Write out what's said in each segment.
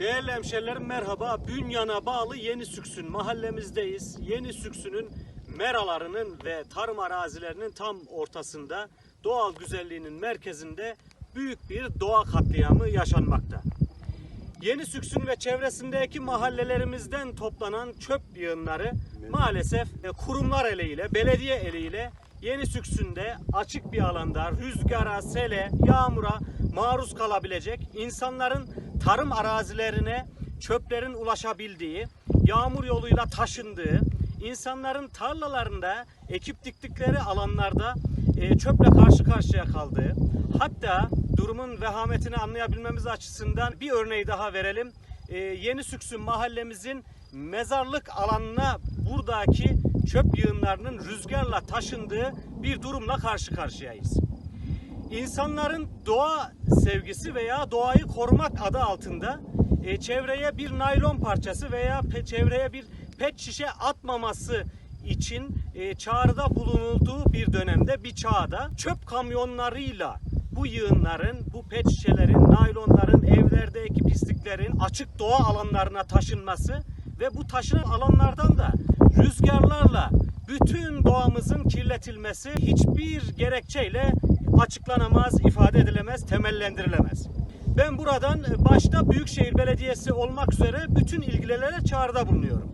Değerli hemşerilerim merhaba. Bünyan'a bağlı Yeni Süksün mahallemizdeyiz. Yeni Süksün'ün meralarının ve tarım arazilerinin tam ortasında doğal güzelliğinin merkezinde büyük bir doğa katliamı yaşanmakta. Yeni Süksün ve çevresindeki mahallelerimizden toplanan çöp yığınları maalesef kurumlar eliyle, belediye eliyle Yeni Süksün'de açık bir alanda rüzgara, sele, yağmura maruz kalabilecek insanların tarım arazilerine çöplerin ulaşabildiği, yağmur yoluyla taşındığı, insanların tarlalarında ekip diktikleri alanlarda e, çöple karşı karşıya kaldığı, hatta durumun vehametini anlayabilmemiz açısından bir örneği daha verelim. E, Yeni Süksün mahallemizin mezarlık alanına buradaki çöp yığınlarının rüzgarla taşındığı bir durumla karşı karşıyayız. İnsanların doğa sevgisi veya doğayı korumak adı altında e, çevreye bir naylon parçası veya pe- çevreye bir pet şişe atmaması için e, çağrıda bulunulduğu bir dönemde bir çağda çöp kamyonlarıyla bu yığınların, bu pet şişelerin, naylonların, evlerdeki pisliklerin açık doğa alanlarına taşınması ve bu taşınan alanlardan da rüzgarlarla bütün doğamızın kirletilmesi hiçbir gerekçeyle açıklanamaz, ifade edilemez, temellendirilemez. Ben buradan başta Büyükşehir Belediyesi olmak üzere bütün ilgililere çağrıda bulunuyorum.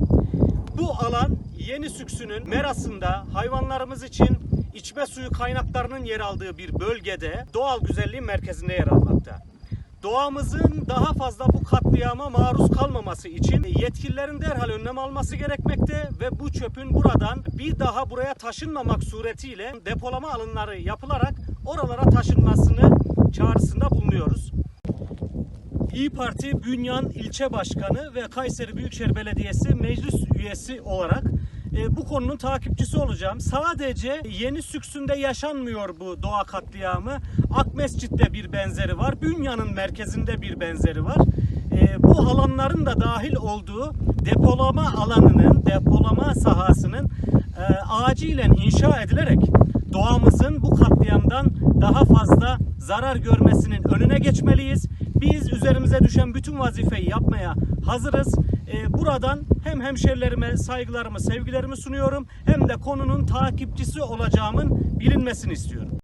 Bu alan Yeni Süksü'nün merasında hayvanlarımız için içme suyu kaynaklarının yer aldığı bir bölgede doğal güzelliğin merkezinde yer almakta. Doğamızın daha fazla bu katliama maruz kalmaması için yetkililerin derhal önlem alması gerekmekte ve bu çöpün buradan bir daha buraya taşınmamak suretiyle depolama alanları yapılarak oralara taşınmasını çağrısında bulunuyoruz. İyi Parti Bünyan İlçe Başkanı ve Kayseri Büyükşehir Belediyesi meclis üyesi olarak e, bu konunun takipçisi olacağım. Sadece Yeni Süksün'de yaşanmıyor bu doğa katliamı. Akmescit'te bir benzeri var. Bünyan'ın merkezinde bir benzeri var. E, bu alanların da dahil olduğu depolama alanının, depolama sahasının e, acilen inşa edilerek doğamızın bu katliamdan daha fazla zarar görmesinin önüne geçmeliyiz. Biz üzerimize düşen bütün vazifeyi yapmaya hazırız. Ee, buradan hem hemşerilerime saygılarımı, sevgilerimi sunuyorum hem de konunun takipçisi olacağımın bilinmesini istiyorum.